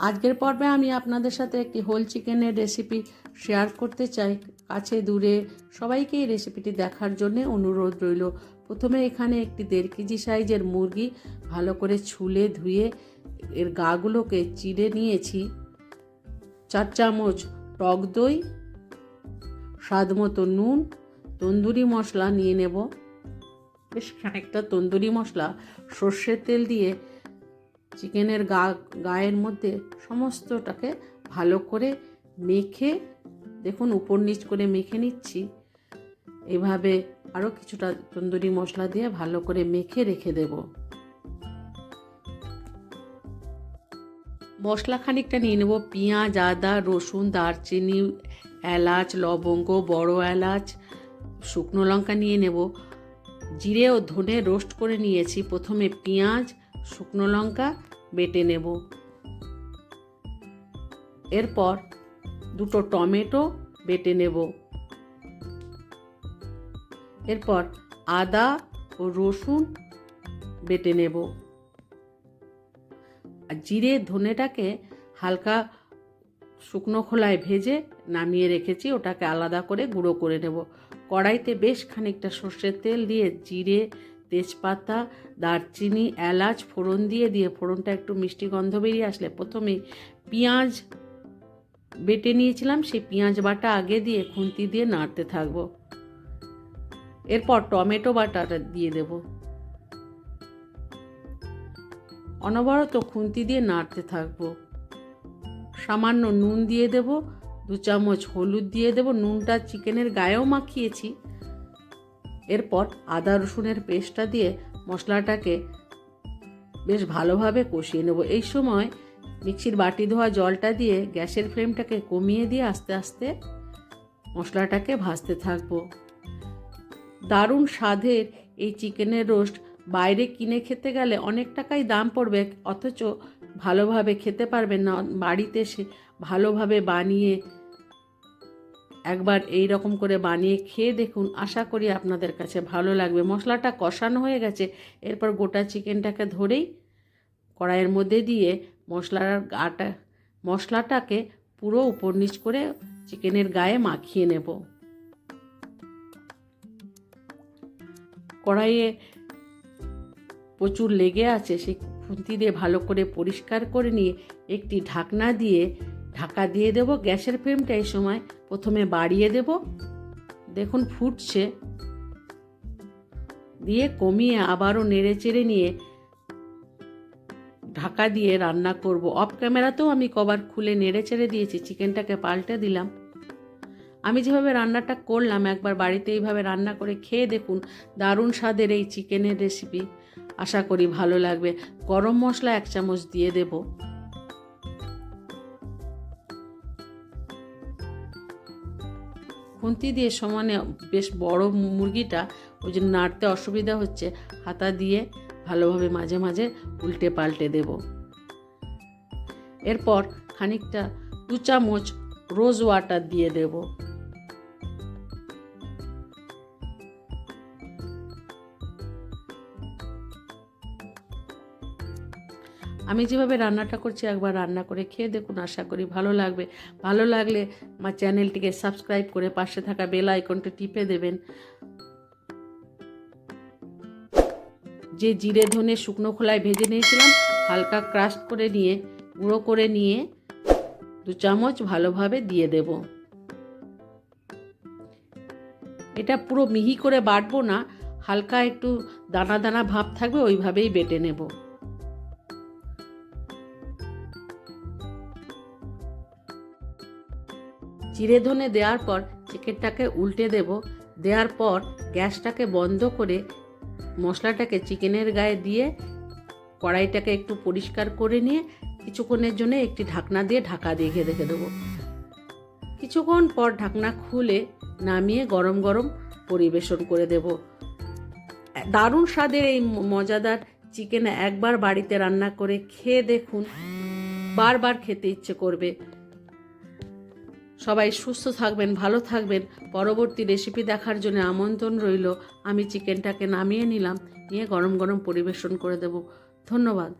আজকের পর্বে আমি আপনাদের সাথে একটি হোল চিকেনের রেসিপি শেয়ার করতে চাই। কাছে দূরে সবাইকে এই রেসিপিটি দেখার জন্য অনুরোধ রইল। প্রথমে এখানে একটি দেড় কেজি সাইজের মুরগি ভালো করে ছুলে ধুয়ে এর গাগুলোকে চিড়ে নিয়েছি। চার চামচ টক দই, স্বাদ মতো নুন, তন্দুরি মশলা নিয়ে নেব। বেশ খানিকটা তন্দুরি মশলা সর্ষের তেল দিয়ে চিকেনের গা, গায়ের মধ্যে সমস্তটাকে ভালো করে মেখে, দেখুন উপর নিচ করে মেখে নিচ্ছি। এভাবে আরও কিছুটা তন্দুরি মশলা দিয়ে ভালো করে মেখে রেখে দেব। মশলা খানিকটা নিয়ে নেব। পেঁয়াজ, আদা, রসুন, দারচিনি, এলাচ, লবঙ্গ, বড় এলাচ, শুকনো লঙ্কা নিয়ে নেব। জিরে ও ধনে রোস্ট করে নিয়েছি। প্রথমে পেঁয়াজ শুকনো লঙ্কা বেটে নেব। এরপর দুটো টমেটো বেটে নেব। এরপর আদা ও রসুন বেটে নেব। আর জিরে ধনেটাকে হালকা শুকনো খোলায় ভেজে নামিয়ে রেখেছি, ওটাকে আলাদা করে গুঁড়ো করে নেব। কড়াইতে বেশ খানিকটা সর্ষের তেল দিয়ে জিরে তেজপাতা, দারচিনি, এলাচ, ফোড়ন দিয়ে দিয়ে ফোড়নটা একটু মিষ্টি গন্ধ বেরিয়ে আসলে প্রথমে পেঁয়াজ বেটে নিয়েছিলাম, সেই পেঁয়াজ বাটা আগে দিয়ে খুন্তি দিয়ে নাড়তে থাকব। এরপর টমেটো বাটাটা দিয়ে দেব। অনবরত খুন্তি দিয়ে নাড়তে থাকব। সামান্য নুন দিয়ে দেব, দু চামচ হলুদ দিয়ে দেব। নুনটা চিকেনের গায়েও মাখিয়েছি। এরপর আদা, রসুনের পেস্টটা দিয়ে মশলাটাকে বেশ ভালোভাবে কষিয়ে নেব। এই সময় মিক্সির বাটি ধোয়া জলটা দিয়ে গ্যাসের ফ্লেমটাকে কমিয়ে দিয়ে আস্তে আস্তে মশলাটাকে ভাজতে থাকব। দারুণ স্বাদের এই চিকেনের রোস্ট বাইরে কিনে খেতে গেলে অনেক টাকাই দাম পড়বে, অথচ ভালোভাবে খেতে পারবেন না। বাড়িতে সে ভালোভাবে বানিয়ে একবার এই রকম করে বানিয়ে খেয়ে দেখুন। আশা করি আপনাদের কাছে ভালো লাগবে। মশলাটা কষানো হয়ে গেছে। এরপর গোটা চিকেনটাকে ধরেই কড়াইয়ের মধ্যে দিয়ে মশলার গাটা, মশলাটাকে পুরো উপর নিচ করে চিকেনের গায়ে মাখিয়ে নেব। কড়াইয়ে প্রচুর লেগে আছে, সেই খুন্তি দিয়ে ভালো করে পরিষ্কার করে নিয়ে একটি ঢাকনা দিয়ে ঢাকা দিয়ে দেব গ্যাসের ফ্লেমটা এই সময়। প্রথমে বাড়িয়ে দেব। দেখুন ফুটছে। দিয়ে কমিয়ে আবারও নেড়ে চেড়ে নিয়ে ঢাকা দিয়ে রান্না করব। অফ ক্যামেরাতেও আমি কভার খুলে নেড়ে চেড়ে দিয়েছি, চিকেনটাকে পাল্টে দিলাম। আমি যেভাবে রান্নাটা করলাম, একবার বাড়িতে এইভাবে রান্না করে খেয়ে দেখুন, দারুণ স্বাদের এই চিকেনের রেসিপি। আশা করি ভালো লাগবে। গরম মশলা এক চামচ দিয়ে দেব। খুন্তি দিয়ে সমানে বেশ বড় মুরগিটা ওই জন্য নাড়তে অসুবিধা হচ্ছে। হাতা দিয়ে ভালোভাবে মাঝে মাঝে উল্টে পাল্টে দেব। এরপর খানিকটা দু চামচ রোজ ওয়াটার দিয়ে দেব। আমি যেভাবে রান্নাটা করছি, একবার রান্না করে খেয়ে দেখুন, আশা করি ভালো লাগবে। ভালো লাগলে আমার চ্যানেলটিকে সাবস্ক্রাইব করে পাশে থাকা বেল আইকনটা টিপে দেবেন। যে জিরে, ধনে, শুকনো খোলায় ভেজে নিয়েছিলাম, হালকা ক্রাশ করে নিয়ে, গুঁড়ো করে নিয়ে দু চামচ ভালোভাবে দিয়ে দেব। এটা পুরো মিহি করে বাটবো না, হালকা একটু দানা দানা ভাব থাকবে, ওইভাবেই বেটে নেব। চিড়ে ধনে দেওয়ার পর চিকেনটাকে উল্টে দেব। দেওয়ার পর গ্যাসটাকে বন্ধ করে মশলাটাকে চিকেনের গায়ে দিয়ে কড়াইটাকে একটু পরিষ্কার করে নিয়ে কিছুক্ষণের জন্য একটি ঢাকনা দিয়ে ঢাকা দিয়ে রেখে দেবো। কিছুক্ষণ পর ঢাকনা খুলে নামিয়ে গরম গরম পরিবেশন করে দেব। দারুণ স্বাদের এই মজাদার চিকেন একবার বাড়িতে রান্না করে খেয়ে দেখুন। বারবার খেতে ইচ্ছে করবে। সবাই সুস্থ থাকবেন, ভালো থাকবেন। পরবর্তী রেসিপি দেখার জন্য আমন্ত্রণ রইল। আমি চিকেনটাকে নামিয়ে নিলাম, নিয়ে গরম গরম পরিবেশন করে দেব। ধন্যবাদ।